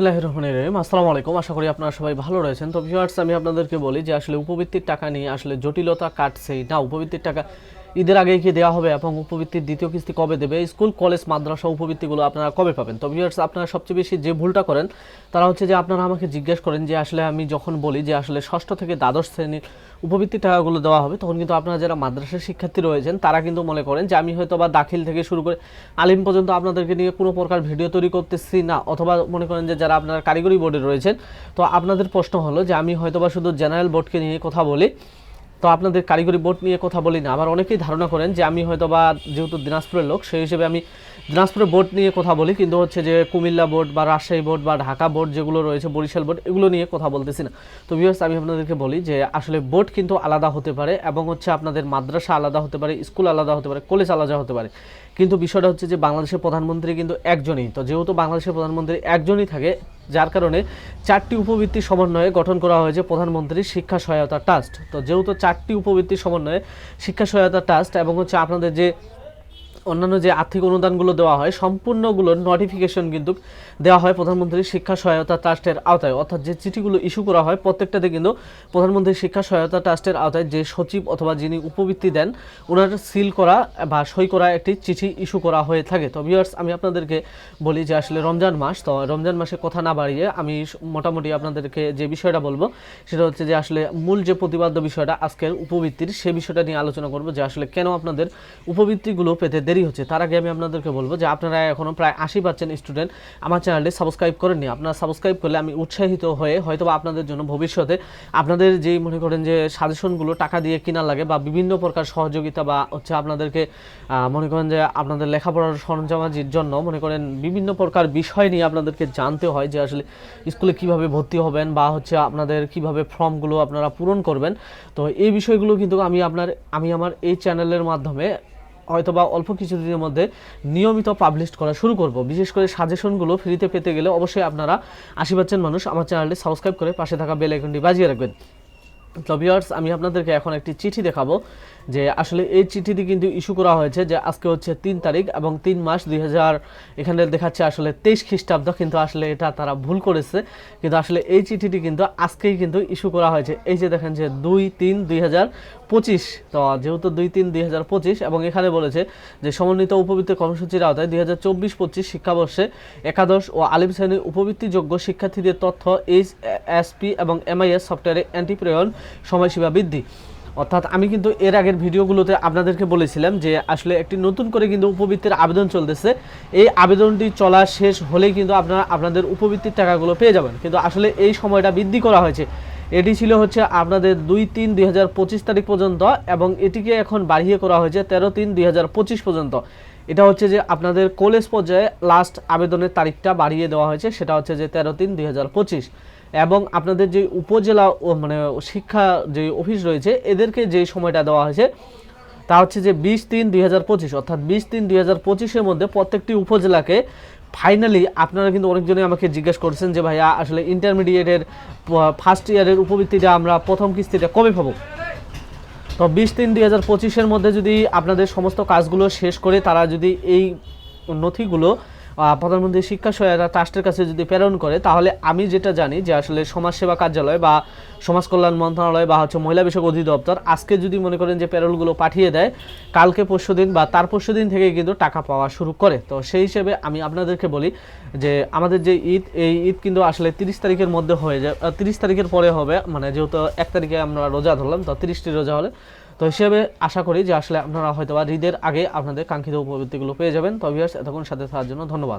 বিসমিল্লাহ রহমানির রহিম। আসসালামু আলাইকুম। আশা করি আপনারা সবাই ভালো রয়েছেন। তো ভিউয়ার্স আমি আপনাদেরকে বলি যে আসলে উপবৃত্তির টাকা নিয়ে আসলে জটিলতা কাটছেই। না, উপবৃত্তির টাকা ঈদের আগে কি দেওয়া হবে এবং উপবৃত্তির দ্বিতীয় কিস্তি কবে দেবে? স্কুল, কলেজ, মাদ্রাসা উপবৃত্তিগুলো আপনারা কবে পাবেন? তো ভিউয়ার্স আপনারা সবচেয়ে বেশি যে ভুলটা করেন, তারা হচ্ছে যে আপনারা আমাকে জিজ্ঞেস করেন যে আসলে আমি যখন বলি যে আসলে ষষ্ঠ থেকে দ্বাদশ শ্রেণির উপবৃত্তির টাকাগুলো দেওয়া হবে, তখন কিন্তু আপনারা যারা মাদ্রাসার শিক্ষার্থী রয়েছেন, তারা কিন্তু মনে করেন যে আমি হয়তো বা দাখিল থেকে শুরু করে আলিম পর্যন্ত আপনাদেরকে নিয়ে কোনো প্রকার ভিডিও তৈরি করতেছি না, অথবা মনে করেন যে যারা আপনারা কারিগরি বোর্ডে রয়েছেন, তো আপনাদের প্রশ্ন হলো যে আমি হয়তো বা শুধু জেনারেল বোর্ডকে নিয়ে কথা বলি তো আপনাদের কারিগরি বোর্ড নিয়ে কথা বলি না। আবার অনেকেই ধারণা করেন যে আমি হয়তো বা যেহেতু দিনাজপুরের লোক, সেই হিসেবে আমি দিনাজপুরের বোর্ড নিয়ে কথা বলি, কিন্তু হচ্ছে যে কুমিল্লা বোর্ড বা রাজশাহী বোর্ড বা ঢাকা বোর্ড যেগুলো রয়েছে, বরিশাল বোর্ড, এগুলো নিয়ে কথা বলতেছি না। তো ভিউয়ার্স আমি আপনাদেরকে বলি যে আসলে বোর্ড কিন্তু আলাদা হতে পারে এবং হচ্ছে আপনাদের মাদ্রাসা আলাদা হতে পারে, স্কুল আলাদা হতে পারে, কলেজ আলাদা হতে পারে। কিন্তু বিষয়টা হচ্ছে যে বাংলাদেশের প্রধানমন্ত্রী কিন্তু একজনই। তো যেহেতু বাংলাদেশের প্রধানমন্ত্রী একজনই থাকে যার কারণে চারটি উপবৃত্তি সমন্বয়ে গঠন করা হয়েছে প্রধানমন্ত্রীর শিক্ষা সহায়তা ট্রাস্ট। তো যেহেতু চারটি উপবৃত্তি সমন্বয়ে শিক্ষা সহায়তা ট্রাস্ট এবং হচ্ছে আপনাদের যে অন্যান্য যে আর্থিক অনুদানগুলো দেওয়া হয় সম্পূর্ণগুলোর নোটিফিকেশন কিন্তু দেওয়া হয় প্রধানমন্ত্রী শিক্ষা সহায়তা ট্রাস্টের আওতায়। অর্থাৎ যে চিঠিগুলো ইস্যু করা হয়, প্রত্যেকটাতে কিন্তু প্রধানমন্ত্রী শিক্ষা সহায়তা ট্রাস্টের আওতায় যে সচিব অথবা যিনি উপবৃত্তি দেন ওনার সিল করা বা সই করা একটি চিঠি ইস্যু করা হয়ে থাকে। তো ভিউয়ার্স আমি আপনাদেরকে বলি যে আসলে রমজান মাস, তো রমজান মাসে কথা না বাড়িয়ে আমি মোটামুটি আপনাদেরকে যে বিষয়টা বলব, সেটা হচ্ছে যে আসলে মূল যে প্রতিবাদ্য বিষয়টা আজকের উপবৃত্তির, সে বিষয়টা নিয়ে আলোচনা করব যে আসলে কেন আপনাদের উপবৃত্তিগুলো পেতে দেরি হচ্ছে, তার আগে আমি আপনাদেরকে বলব যে আপনারা এখনও প্রায় আশি পার্সেন্ট স্টুডেন্ট আমার চ্যানেলটি সাবস্ক্রাইব করেননি। আপনারা সাবস্ক্রাইব করলে আমি উৎসাহিত হয়ে হয়তোবা আপনাদের জন্য ভবিষ্যতে আপনাদের যেই মনে করেন যে সাজেশনগুলো টাকা দিয়ে কিনা লাগে বা বিভিন্ন প্রকার সহযোগিতা বা হচ্ছে আপনাদেরকে মনে করেন যে আপনাদের লেখাপড়ার সরঞ্জামাজির জন্য মনে করেন বিভিন্ন প্রকার বিষয় নিয়ে আপনাদেরকে জানতে হয় যে আসলে স্কুলে কীভাবে ভর্তি হবেন বা হচ্ছে আপনাদের কীভাবে ফর্মগুলো আপনারা পূরণ করবেন। তো এই বিষয়গুলো কিন্তু আমি আপনার, আমি আমার এই চ্যানেলের মাধ্যমে হয়তোবা অল্প কিছুদিনের মধ্যে নিয়মিত পাবলিশ করা শুরু করব। বিশেষ করে সাজেশনগুলো ফ্রিতে পেতে গেলে অবশ্যই আপনারা আশি পার্সেন্ট মানুষ। আমার চ্যানেলটি সাবস্ক্রাইব করে পাশে থাকা বেল আইকনটি বাজিয়ে রাখবেন। তো ভিওয়ার্স আমি আপনাদেরকে এখন একটি চিঠি দেখাবো। যে আসলে এই চিঠিটি কিন্তু ইস্যু করা হয়েছে যে আজকে হচ্ছে তিন তারিখ এবং তিন মাস দুই হাজার, এখানে দেখাচ্ছে আসলে তেইশ খ্রিস্টাব্দ, কিন্তু আসলে এটা তারা ভুল করেছে। কিন্তু আসলে এই চিঠিটি কিন্তু আজকেই কিন্তু ইস্যু করা হয়েছে। এই যে দেখেন যে দুই তিন দুই পঁচিশ, তো যেহেতু দুই তিন দুই হাজার পঁচিশ, এবং এখানে বলেছে যে সমন্বিত উপবৃত্তি কর্মসূচির আওতায় দুই হাজার চব্বিশ পঁচিশ শিক্ষাবর্ষে একাদশ ও আলিম শ্রেণির উপবৃত্তিযোগ্য শিক্ষার্থীদের তথ্য, এইচ এসপি এবং এমআইএস সফটওয়্যারে অ্যান্টি প্রেরণ সময়সীমা বৃদ্ধি। অর্থাৎ আমি কিন্তু এর আগের ভিডিওগুলোতে আপনাদেরকে বলেছিলাম যে আসলে একটি নতুন করে কিন্তু উপবৃত্তির আবেদন চলতেছে। এই আবেদনটি চলা শেষ হলেই কিন্তু আপনারা আপনাদের উপবৃত্তির টাকাগুলো পেয়ে যাবেন। কিন্তু আসলে এই সময়টা বৃদ্ধি করা হয়েছে। এটি ছিল হচ্ছে আপনাদের দুই তিন দুই তারিখ পর্যন্ত এবং এটিকে এখন বাড়িয়ে করা হয়েছে তেরো তিন দুই পর্যন্ত। এটা হচ্ছে যে আপনাদের কলেজ পর্যায়ে লাস্ট আবেদনের তারিখটা বাড়িয়ে দেওয়া হয়েছে, সেটা হচ্ছে যে তেরো তিন দুই এবং আপনাদের যে উপজেলা মানে শিক্ষা যে অফিস রয়েছে, এদেরকে যে সময়টা দেওয়া হয়েছে, তা হচ্ছে যে বিশ তিন দুই হাজার পঁচিশ, অর্থাৎ বিশ তিন দুই হাজার পঁচিশের মধ্যে প্রত্যেকটি উপজেলাকে ফাইনালি আপনারা কিন্তু অনেকজনই আমাকে জিজ্ঞেস করছেন যে, ভাইয়া, আসলে ইন্টারমিডিয়েটের ফার্স্ট ইয়ারের উপবৃত্তিটা আমরা প্রথম কিস্তিটা কবে পাবো? তো বিশ তিন দুই হাজার পঁচিশের মধ্যে যদি আপনাদের সমস্ত কাজগুলো শেষ করে তারা যদি এই নথিগুলো প্রধানমন্ত্রী শিক্ষা সহায়তা ট্রাস্টের কাছে যদি প্রেরণ করে, তাহলে আমি যেটা জানি যে আসলে সমাজসেবা কার্যালয় বা সমাজ কল্যাণ মন্ত্রণালয় বা হচ্ছে মহিলা বিষয়ক অধিদপ্তর আজকে যদি মনে করেন যে প্যারোলগুলো পাঠিয়ে দেয়, কালকে পরশু দিন বা তার পরশু দিন থেকে কিন্তু টাকা পাওয়া শুরু করে। তো সেই হিসেবে আমি আপনাদেরকে বলি যে আমাদের যে ঈদ, এই ঈদ কিন্তু আসলে তিরিশ তারিখের মধ্যে হয়ে যায় তিরিশ তারিখের পরে হবে মানে যেহেতু এক তারিখে আমরা রোজা ধরলাম, তো তিরিশটি রোজা হলে তো হিসেবে আশা করি যে আসলে আপনারা হয়তো বা ঈদের আগে আপনাদের কাঙ্ক্ষিত উপবৃত্তিগুলো পেয়ে যাবেন। তো ভিউয়ার্স এতক্ষণ সাথে থাকার জন্য ধন্যবাদ।